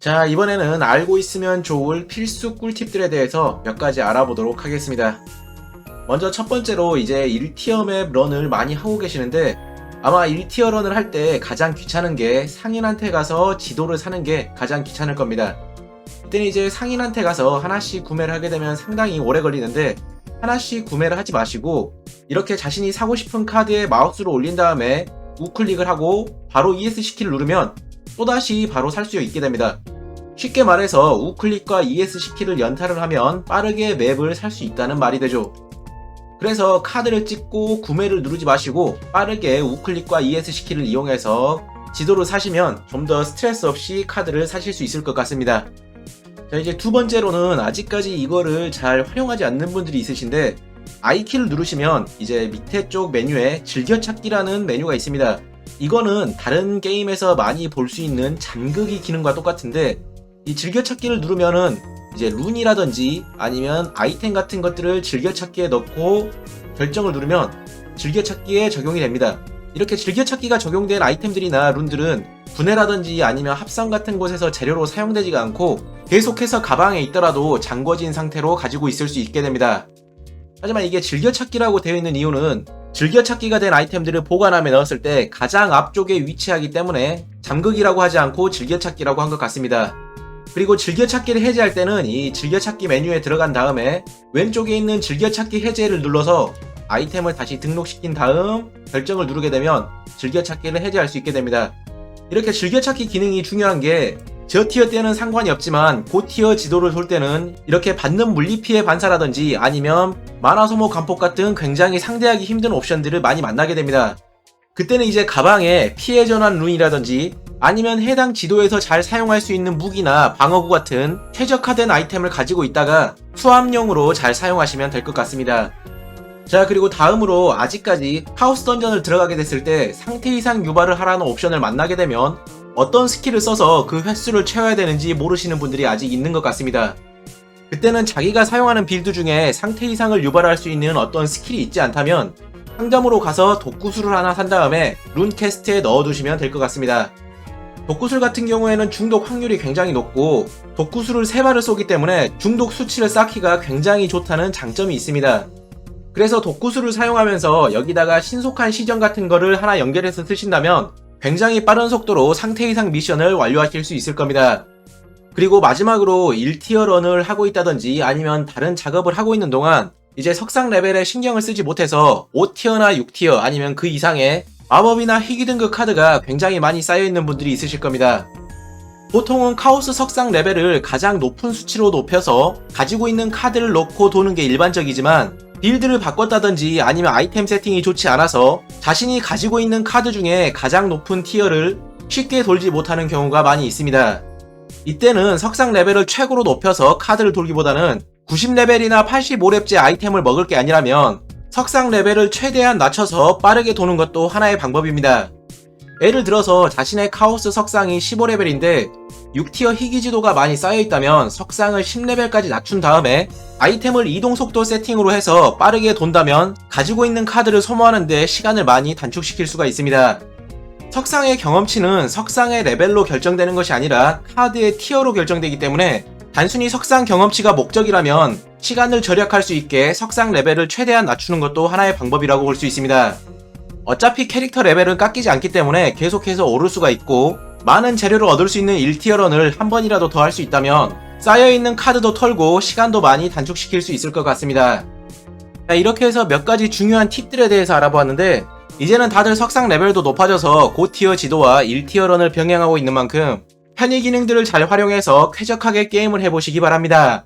자, 이번에는 알고 있으면 좋을 필수 꿀팁들에 대해서 몇 가지 알아보도록 하겠습니다. 먼저 첫 번째로 이제 1티어 맵 런을 많이 하고 계시는데 아마 1티어 런을 할 때 가장 귀찮은 게 상인한테 가서 지도를 사는 게 가장 귀찮을 겁니다. 이때는 이제 상인한테 가서 하나씩 구매를 하게 되면 상당히 오래 걸리는데 하나씩 구매를 하지 마시고 이렇게 자신이 사고 싶은 카드에 마우스를 올린 다음에 우클릭을 하고 바로 ESC 키를 누르면 또다시 바로 살 수 있게 됩니다. 쉽게 말해서 우클릭과 ESC 키를 연타를 하면 빠르게 맵을 살 수 있다는 말이 되죠. 그래서 카드를 찍고 구매를 누르지 마시고 빠르게 우클릭과 ESC 키를 이용해서 지도를 사시면 좀 더 스트레스 없이 카드를 사실 수 있을 것 같습니다. 자, 이제 두 번째로는 아직까지 이거를 잘 활용하지 않는 분들이 있으신데 I키를 누르시면 이제 밑에 쪽 메뉴에 즐겨찾기라는 메뉴가 있습니다. 이거는 다른 게임에서 많이 볼 수 있는 잠그기 기능과 똑같은데 이 즐겨찾기를 누르면은 이제 룬이라든지 아니면 아이템 같은 것들을 즐겨찾기에 넣고 결정을 누르면 즐겨찾기에 적용이 됩니다. 이렇게 즐겨찾기가 적용된 아이템들이나 룬들은 분해라든지 아니면 합성 같은 곳에서 재료로 사용되지가 않고 계속해서 가방에 있더라도 잠궈진 상태로 가지고 있을 수 있게 됩니다. 하지만 이게 즐겨찾기라고 되어 있는 이유는 즐겨찾기가 된 아이템들을 보관함에 넣었을 때 가장 앞쪽에 위치하기 때문에 잠그기라고 하지 않고 즐겨찾기라고 한 것 같습니다. 그리고 즐겨찾기를 해제할 때는 이 즐겨찾기 메뉴에 들어간 다음에 왼쪽에 있는 즐겨찾기 해제를 눌러서 아이템을 다시 등록시킨 다음 결정을 누르게 되면 즐겨찾기를 해제할 수 있게 됩니다. 이렇게 즐겨찾기 기능이 중요한 게 저 티어 때는 상관이 없지만 고 티어 지도를 돌 때는 이렇게 받는 물리 피해 반사라든지 아니면 만화 소모 감폭 같은 굉장히 상대하기 힘든 옵션들을 많이 만나게 됩니다. 그때는 이제 가방에 피해 전환 룬이라든지 아니면 해당 지도에서 잘 사용할 수 있는 무기나 방어구 같은 최적화된 아이템을 가지고 있다가 수압용으로 잘 사용하시면 될 것 같습니다. 자 그리고 다음으로 아직까지 하우스 던전을 들어가게 됐을 때 상태 이상 유발을 하라는 옵션을 만나게 되면 어떤 스킬을 써서 그 횟수를 채워야 되는지 모르시는 분들이 아직 있는 것 같습니다. 그때는 자기가 사용하는 빌드 중에 상태 이상을 유발할 수 있는 어떤 스킬이 있지 않다면 상점으로 가서 독구술을 하나 산 다음에 룬 캐스트에 넣어두시면 될 것 같습니다. 독구술 같은 경우에는 중독 확률이 굉장히 높고 독구술을 세 발을 쏘기 때문에 중독 수치를 쌓기가 굉장히 좋다는 장점이 있습니다. 그래서 독구술을 사용하면서 여기다가 신속한 시전 같은 거를 하나 연결해서 쓰신다면 굉장히 빠른 속도로 상태 이상 미션을 완료하실 수 있을 겁니다. 그리고 마지막으로 1티어 런을 하고 있다든지 아니면 다른 작업을 하고 있는 동안 이제 석상 레벨에 신경을 쓰지 못해서 5티어나 6티어 아니면 그 이상의 마법이나 희귀 등급 카드가 굉장히 많이 쌓여있는 분들이 있으실 겁니다. 보통은 카오스 석상 레벨을 가장 높은 수치로 높여서 가지고 있는 카드를 넣고 도는 게 일반적이지만 빌드를 바꿨다든지 아니면 아이템 세팅이 좋지 않아서 자신이 가지고 있는 카드 중에 가장 높은 티어를 쉽게 돌지 못하는 경우가 많이 있습니다. 이때는 석상 레벨을 최고로 높여서 카드를 돌기보다는 90레벨이나 85렙째 아이템을 먹을 게 아니라면 석상 레벨을 최대한 낮춰서 빠르게 도는 것도 하나의 방법입니다. 예를 들어서 자신의 카오스 석상이 15레벨인데 6티어 희귀 지도가 많이 쌓여있다면 석상을 10레벨까지 낮춘 다음에 아이템을 이동 속도 세팅으로 해서 빠르게 돈다면 가지고 있는 카드를 소모하는데 시간을 많이 단축시킬 수가 있습니다. 석상의 경험치는 석상의 레벨로 결정되는 것이 아니라 카드의 티어로 결정되기 때문에 단순히 석상 경험치가 목적이라면 시간을 절약할 수 있게 석상 레벨을 최대한 낮추는 것도 하나의 방법이라고 볼 수 있습니다. 어차피 캐릭터 레벨은 깎이지 않기 때문에 계속해서 오를 수가 있고 많은 재료를 얻을 수 있는 1티어런을 한 번이라도 더 할 수 있다면 쌓여있는 카드도 털고 시간도 많이 단축시킬 수 있을 것 같습니다. 자, 이렇게 해서 몇 가지 중요한 팁들에 대해서 알아보았는데 이제는 다들 석상 레벨도 높아져서 고티어 지도와 1티어런을 병행하고 있는 만큼 편의 기능들을 잘 활용해서 쾌적하게 게임을 해보시기 바랍니다.